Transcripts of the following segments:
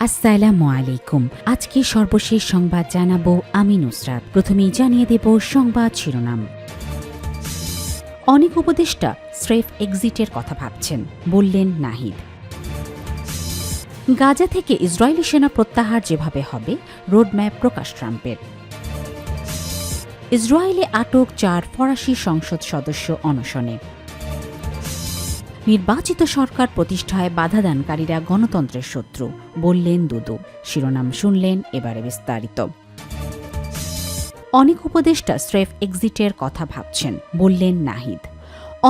আসসালামু আলাইকুম। আজকে সর্বশেষ সংবাদ জানাব আমি নুসরাত। প্রথমেই জানিয়ে দেব সংবাদ শিরোনাম। অনেক উপদেষ্টা স্রেফ এক্সিটের কথা ভাবছেন, বললেন নাহিদ। গাজা থেকে ইসরায়েলি সেনা প্রত্যাহার যেভাবে হবে, রোডম্যাপ প্রকাশ ট্রাম্পের। ইসরায়েলে আটক চার ফরাসি সংসদ সদস্য অনশনে। নির্বাচিত সরকার প্রতিষ্ঠায় বাধাদানকারীরা গণতন্ত্রের শত্রু, বললেন দুদু। শিরোনাম শুনলেন এবারে বিস্তারিত। অনেক উপদেষ্টা স্রেফ এক্সিটের কথা ভাবছেন, বললেন নাহিদ।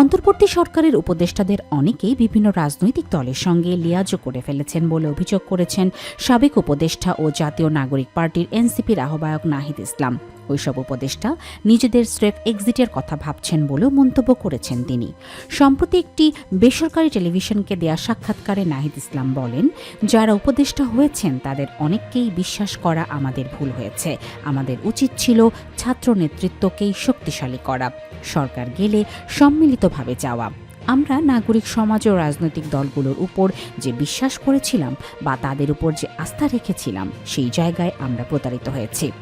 অন্তর্বর্তী সরকারের উপদেষ্টাদের অনেকেই বিভিন্ন রাজনৈতিক দলের সঙ্গে লিয়াজও করে ফেলেছেন বলে অভিযোগ করেছেন সাবেক উপদেষ্টা ও জাতীয় নাগরিক পার্টির এনসিপির আহ্বায়ক নাহিদ ইসলাম। ওইসব উপদেষ্টা নিজেদের স্রেফ এক্সিটের কথা ভাবছেন বলেও মন্তব্য করেছেন তিনি। সম্প্রতি একটি বেসরকারি টেলিভিশনকে দেয়া সাক্ষাৎকারে নাহিদ ইসলাম বলেন, যারা উপদেষ্টা হয়েছেন, তাদের অনেককেই বিশ্বাস করা আমাদের ভুল হয়েছে। আমাদের উচিত ছিল ছাত্র নেতৃত্বকেই শক্তিশালী করা। সরকার গেলে সম্মিলিতভাবে যাওয়া। আমরা নাগরিক সমাজ ও রাজনৈতিক দলগুলোর উপর যে বিশ্বাস করেছিলাম বা তাদের উপর যে আস্থা রেখেছিলাম, সেই জায়গায় আমরা প্রতারিত হয়েছি।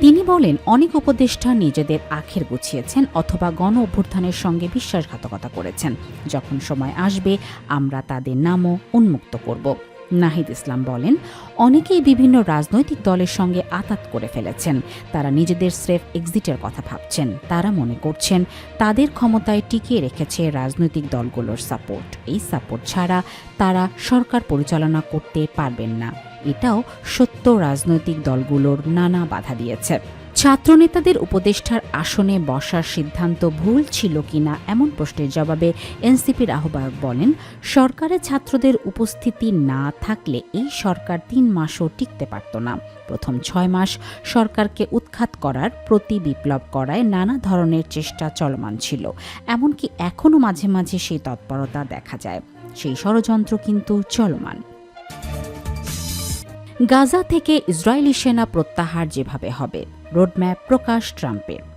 তিনি বলেন, অনেক উপদেষ্টা নিজেদের আখের গুছিয়েছেন অথবা গণ অভ্যুত্থানের সঙ্গে বিশ্বাসঘাতকতা করেছেন। যখন সময় আসবে, আমরা তাদের নামও উন্মুক্ত করব। নাহিদ ইসলাম বলেন, অনেকেই বিভিন্ন রাজনৈতিক দলের সঙ্গে আতাত করে ফেলেছেন। তারা নিজেদের স্রেফ এক্সিটের কথা ভাবছেন। তারা মনে করছেন, তাদের ক্ষমতায় টিকিয়ে রেখেছে রাজনৈতিক দলগুলোর সাপোর্ট। এই সাপোর্ট ছাড়া তারা সরকার পরিচালনা করতে পারবেন না। এটাও সত্য, রাজনৈতিক দলগুলোর নানা বাধা দিয়েছে। ছাত্রনেতাদের উপদেষ্টার আসনে বসার সিদ্ধান্ত ভুল ছিল কিনা এমন প্রশ্নের জবাবে এনসিপির আহ্বায়ক বলেন সরকারের ছাত্রদের উপস্থিতি না থাকলে এই সরকার তিন মাসও টিকতে পারত না। প্রথম ছয় মাস সরকারকে উৎখাত করার, প্রতি বিপ্লব করায় নানা ধরনের চেষ্টা চলমান ছিল। এমনকি এখনও মাঝে মাঝে সেই তৎপরতা দেখা যায়। সেই ষড়যন্ত্র কিন্তু চলমান। গাজা থেকে ইসরায়েলি সেনা প্রত্যাহার যেভাবে হবে রোডম্যাপ প্রকাশ ট্রাম্পের।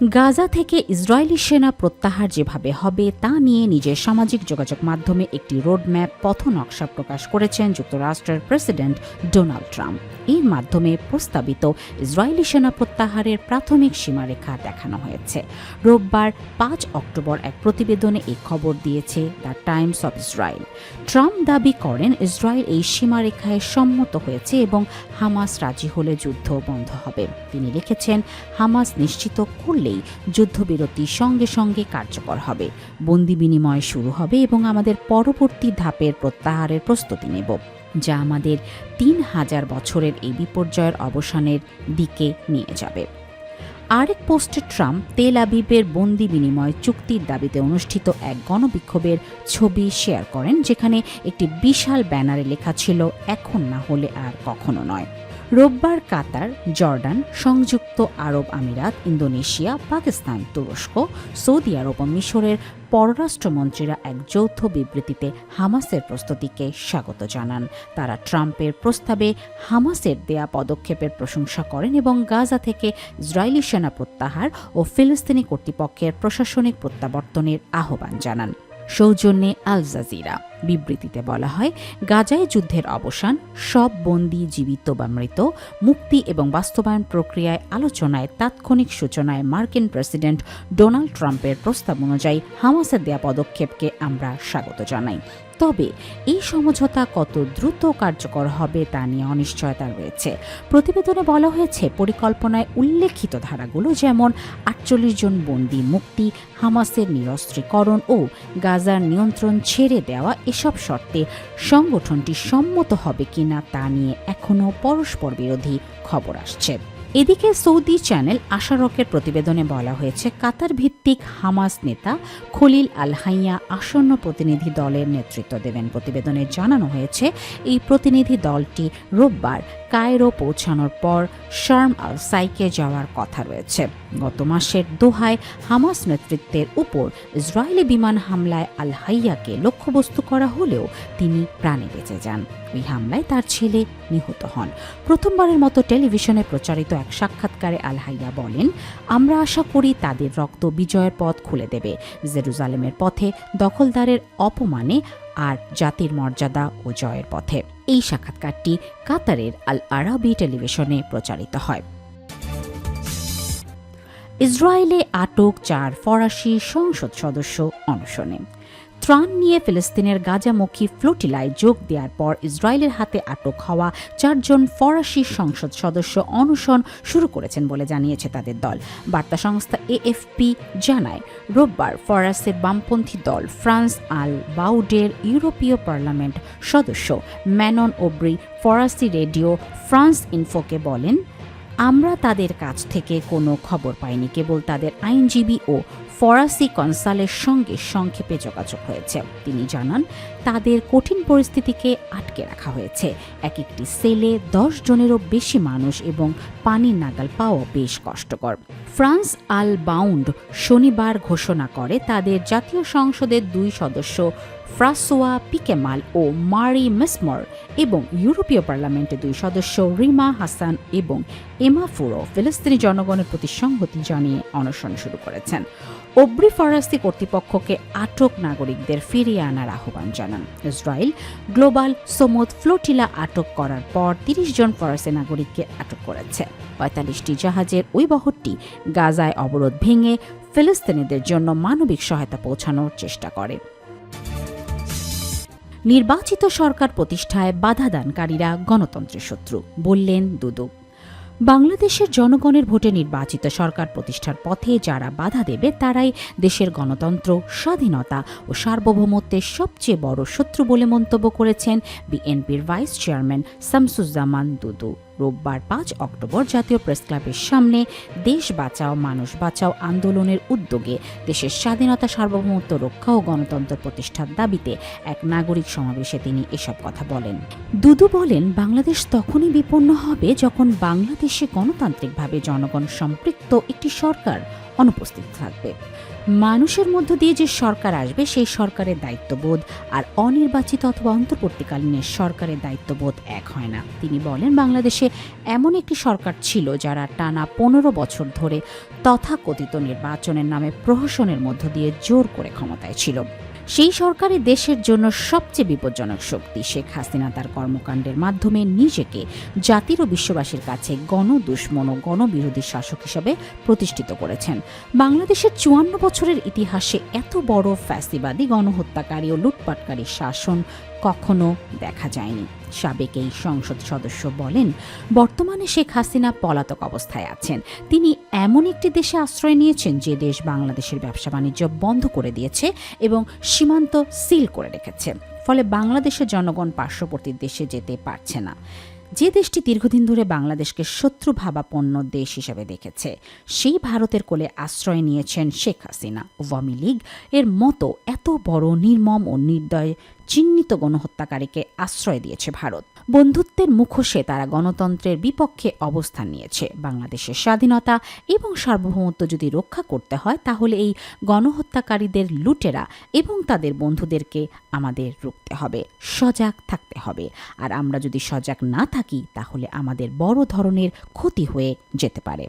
গাজা থেকে ইসরায়েলি সেনা প্রত্যাহার যেভাবে হবে তা নিয়ে নিজের সামাজিক যোগাযোগ মাধ্যমে একটি রোডম্যাপ পথ নকশা প্রকাশ করেছেন যুক্তরাষ্ট্রের প্রেসিডেন্ট ডোনাল্ড ট্রাম্প। এর মাধ্যমে প্রস্তাবিত ইসরায়েলি সেনা প্রত্যাহারের প্রাথমিক সীমারেখা দেখানো হয়েছে। রোববার পাঁচ অক্টোবর এক প্রতিবেদনে এই খবর দিয়েছে the Times of Israel. Trump দাবি করেন, ইসরায়েল এই সীমারেখায় সম্মত হয়েছে এবং হামাস রাজি হলে যুদ্ধ বন্ধ হবে। তিনি লিখেছেন, হামাস নিশ্চিত করলেই যুদ্ধবিরতি সঙ্গে সঙ্গে কার্যকর হবে। বন্দি বিনিময় শুরু হবে এবং আমাদের পরবর্তী ধাপের প্রত্যাহারের প্রস্তুতি নেব, যা আমাদের তিন হাজার বছরের এই বিপর্যয়ের অবসানের দিকে নিয়ে যাবে। আরেক পোস্টে ট্রাম্প তেল আবিবের বন্দি বিনিময় চুক্তির দাবিতে অনুষ্ঠিত এক গণবিক্ষোভের ছবি শেয়ার করেন, যেখানে একটি বিশাল ব্যানারে লেখা ছিল, এখন না হলে আর কখনো নয়। রোববার কাতার, জর্ডান, সংযুক্ত আরব আমিরাত, ইন্দোনেশিয়া, পাকিস্তান, তুরস্ক, সৌদি আরব ও মিশরের পররাষ্ট্রমন্ত্রীরা এক যৌথ বিবৃতিতে হামাসের প্রস্তুতিকে স্বাগত জানান। তারা ট্রাম্পের প্রস্তাবে হামাসের দেয়া পদক্ষেপের প্রশংসা করেন এবং গাজা থেকে ইসরায়েলি সেনা প্রত্যাহার ও ফিলিস্তিনি কর্তৃপক্ষের প্রশাসনিক প্রত্যাবর্তনের আহ্বান জানান। সৌজন্যে আল জাজিরা। বিবৃতিতে বলা হয়, গাজায় যুদ্ধের অবসান, সব বন্দি জীবিত বা মৃত, মুক্তি এবং বাস্তবায়ন প্রক্রিয়ায় আলোচনায় তাৎক্ষণিক সূচনায় মার্কিন প্রেসিডেন্ট ডোনাল্ড ট্রাম্পের প্রস্তাব অনুযায়ী হামাসের দেয়া পদক্ষেপকে আমরা স্বাগত জানাই। তবে এই সমঝোতা কত দ্রুত কার্যকর হবে তা নিয়ে অনিশ্চয়তা রয়েছে। প্রতিবেদনে বলা হয়েছে, পরিকল্পনায় উল্লেখিত ধারাগুলো যেমন আটচল্লিশ জন বন্দী মুক্তি, হামাসের নিরস্ত্রীকরণ ও গাজার নিয়ন্ত্রণ ছেড়ে দেওয়া এসব শর্তে সংগঠনটি সম্মত হবে কিনা তা নিয়ে এখনও পরস্পর বিরোধী খবর আসছে। এদিকে সৌদি চ্যানেল আশারকের প্রতিবেদনে বলা হয়েছে কাতার ভিত্তিক হামাস নেতা খলিল আল হাইয়া আসন্ন প্রতিনিধি দলের নেতৃত্ব দেবেন। প্রতিবেদনে জানানো হয়েছে, এই প্রতিনিধি দলটি রোববার কায়রো পৌঁছানোর পর শার্ম আল সাইকে যাওয়ার কথা রয়েছে। গত মাসের দোহায় হামাস নেতৃত্বের উপর ইসরায়েলি বিমান হামলায় আল হাইয়াকে লক্ষ্যবস্তু করা হলেও তিনি প্রাণে বেঁচে যান। ওই হামলায় তার ছেলে নিহত হন। প্রথমবারের মতো টেলিভিশনে প্রচারিত এক সাক্ষাৎকারে আল হাইয়া বলেন, আমরা আশা করি তাদের রক্ত বিজয়ের পথ খুলে দেবে। জেরুজালেমের পথে দখলদারের অপমানে আর জাতির মর্যাদা ও জয়ের পথে। এই সাক্ষাৎকারটি কাতারের আল আরাবি টেলিভিশনে প্রচারিত হয়। ইসরায়েলে আটক চার ফরাসি সংসদ সদস্য অনশনে। ত্রাণ নিয়ে ফিলিস্তিনের গাজামুখী ফ্লোটিলায় যোগ দেওয়ার পর ইসরায়েলের হাতে আটক হওয়া চারজন ফরাসি সংসদ সদস্য অনশন শুরু করেছেন বলে জানিয়েছে তাদের দল। বার্তা সংস্থা এএফপি জানায়, রোববার ফরাসের বামপন্থী দল ফ্রান্স আল বাউডের ইউরোপীয় পার্লামেন্ট সদস্য ম্যানন ওব্রি ফরাসি রেডিও ফ্রান্স ইনফোকে বলেন আমরা তাদের কাছ থেকে কোনো খবর পাইনি, কেবল তাদের আইনজীবী ও ফরাসি কনসালের সঙ্গে সংক্ষেপে যোগাযোগ হয়েছে। তিনি জানান, তাদের কঠিন পরিস্থিতিকে আটকে রাখা হয়েছে। এক একটি সেলে দশ জনেরও বেশি মানুষ এবং পানির নাগাল পাওয়া বেশ কষ্টকর। ফ্রান্স আল বাউন্ড শনিবার ঘোষণা করে, তাদের জাতীয় সংসদের দুই সদস্য ফ্রাসোয়া পিকেমাল ও মারি মেসমর এবং ইউরোপীয় পার্লামেন্টের দুই সদস্য রিমা হাসান এবং এমা ফুরো ফিলিস্তিনি জনগণের প্রতি সংহতি জানিয়ে অনশন শুরু করেছেন। ওব্রি ফরাসি কর্তৃপক্ষকে আটক নাগরিকদের ফিরিয়ে আনার আহ্বান জানান। ইসরায়েল গ্লোবাল সোমদ ফ্লোটিলা আটক করার পর তিরিশ জন ফরাসি নাগরিককে আটক করেছে। পঁয়তাল্লিশটি জাহাজের ওই বহরটি গাজায় অবরোধ ভেঙে ফিলিস্তিনিদের জন্য মানবিক সহায়তা পৌঁছানোর চেষ্টা করে। নির্বাচিত সরকার প্রতিষ্ঠায় বাধাদানকারীরা গণতন্ত্রের শত্রু, বললেন দুদু বাংলাদেশের জনগণের ভোটে নির্বাচিত সরকার প্রতিষ্ঠার পথে যারা বাধা দেবে, তারাই দেশের গণতন্ত্র, স্বাধীনতা ও সার্বভৌমত্বের সবচেয়ে বড় শত্রু বলে মন্তব্য করেছেন বিএনপির ভাইস চেয়ারম্যান শামসুজ্জামান দুদু। রোববার পাঁচ অক্টোবর জাতীয় প্রেস ক্লাবের সামনে দেশ বাঁচাও, মানুষ বাঁচাও আন্দোলনের উদ্যোগে দেশের স্বাধীনতা সার্বভৌমত্ব রক্ষা ও গণতন্ত্র প্রতিষ্ঠার দাবিতে এক নাগরিক সমাবেশে তিনি এসব কথা বলেন। দুদু বলেন, বাংলাদেশ তখনই বিপন্ন হবে যখন বাংলাদেশে গণতান্ত্রিকভাবে জনগণ সম্পৃক্ত একটি সরকার অনুপস্থিত থাকবে। মানুষের মধ্য দিয়ে যে সরকার আসবে, সেই সরকারের দায়িত্ববোধ আর অনির্বাচিত অথবা অন্তর্বর্তীকালীনের সরকারের দায়িত্ববোধ এক হয় না। তিনি বলেন, বাংলাদেশে এমন একটি সরকার ছিল যারা টানা পনেরো বছর ধরে তথাকথিত নির্বাচনের নামে প্রহসনের মধ্য দিয়ে জোর করে ক্ষমতায় ছিল। সেই সরকারই দেশের জন্য সবচেয়ে বিপজ্জনক শক্তি। শেখ হাসিনা তার কর্মকাণ্ডের মাধ্যমে নিজেকে জাতির ও বিশ্ববাসীর কাছে গণদুশ্মন ও গণবিরোধী শাসক হিসেবে প্রতিষ্ঠিত করেছেন। বাংলাদেশের চুয়ান্ন বছরের ইতিহাসে এত বড় ফ্যাসিবাদী, গণহত্যাকারী ও লুটপাটকারী শাসন কখনো দেখা যায়নি। সাবেক এই সংসদ সদস্য বলেন, বর্তমানে শেখ হাসিনা পলাতক অবস্থায় আছেন। তিনি এমন একটি দেশে আশ্রয় নিয়েছেন যে দেশ বাংলাদেশের ব্যবসা বাণিজ্য বন্ধ করে দিয়েছে এবং সীমান্ত সিল করে রেখেছে। ফলে বাংলাদেশের জনগণ পার্শ্ববর্তী দেশে যেতে পারছে না। যে দেশটি দীর্ঘদিন ধরে বাংলাদেশকে শত্রু ভাবাপন্ন দেশ হিসেবে দেখেছে, সেই ভারতের কোলে আশ্রয় নিয়েছেন শেখ হাসিনা। আওয়ামী লীগ এর মতো এত বড় নির্মম ও নির্দয় চিহ্নিত গণহত্যাকারীকে আশ্রয় দিয়েছে ভারত। বন্ধুত্বের মুখোশে তারা গণতন্ত্রের বিপক্ষে অবস্থান নিয়েছে। বাংলাদেশের স্বাধীনতা এবং সার্বভৌমত্ব যদি রক্ষা করতে হয়, তাহলে এই গণহত্যাকারীদের লুটেরা এবং তাদের বন্ধুদেরকে আমাদের রুখতে হবে, সজাগ থাকতে হবে। আর আমরা যদি সজাগ না থাকি, তাহলে আমাদের বড় ধরনের ক্ষতি হয়ে যেতে পারে।